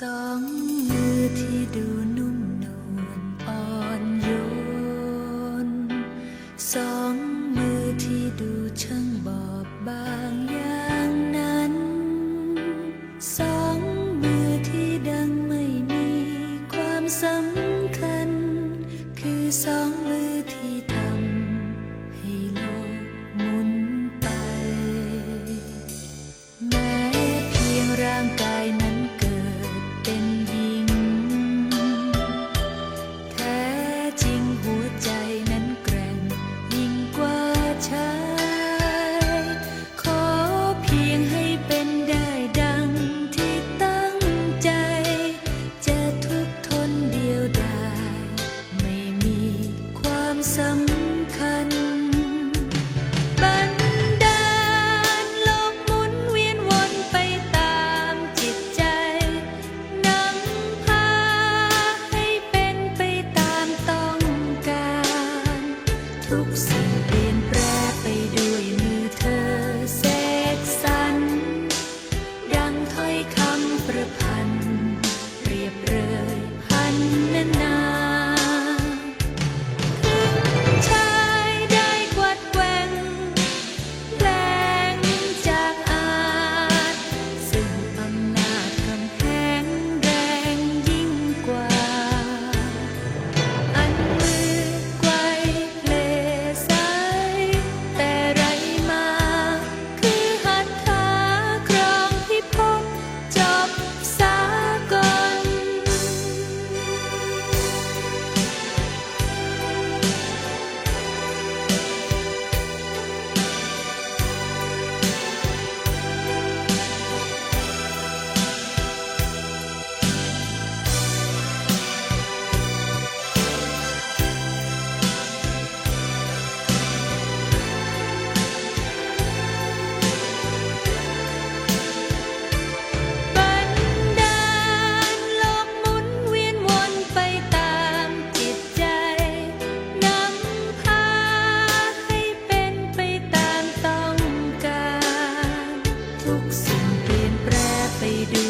สองมือที่ดูนุ่มนวลอ่อนโยน สองมือที่ดูช่างบอบบางอย่างนั้น สองมือที่ดังไม่มีความสำ ทุกสิ่งเปลี่ยนแปลง สิ่งเปลี่ยนแปลไปดู